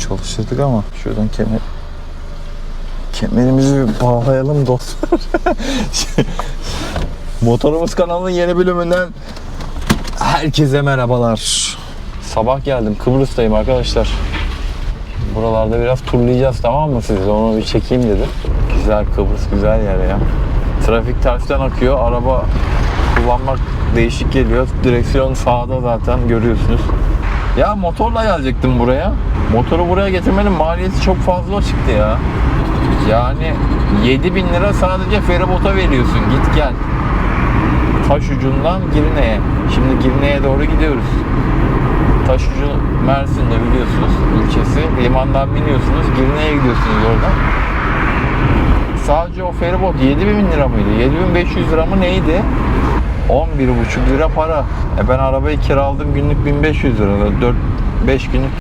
çalıştırdık ama şuradan kemer kemerimizi bir bağlayalım dostlar. Motorumuz kanalının yeni bölümünden herkese merhabalar. Sabah geldim. Kıbrıs'tayım arkadaşlar. Buralarda biraz turlayacağız tamam mı siz? Onu bir çekeyim dedim. Güzel Kıbrıs güzel yer ya. Trafik tersten akıyor. Araba kullanmak değişik geliyor. Direksiyon sağda zaten görüyorsunuz. Ya motorla gelecektim buraya. Motoru buraya getirmenin maliyeti çok fazla çıktı ya. Yani 7000 lira sadece feribota veriyorsun. Git gel. Taş ucundan Girne'ye. Şimdi Girne'ye doğru gidiyoruz. Taşucu Mersin'de biliyorsunuz ilçesi. Limandan biniyorsunuz. Girne'ye gidiyorsunuz oradan. Sadece o feribot 7000 lira mıydı? 7500 lira mı neydi? 11,5 lira para. E ben arabayı kiraladım günlük 1500 lira. 4 5 günlük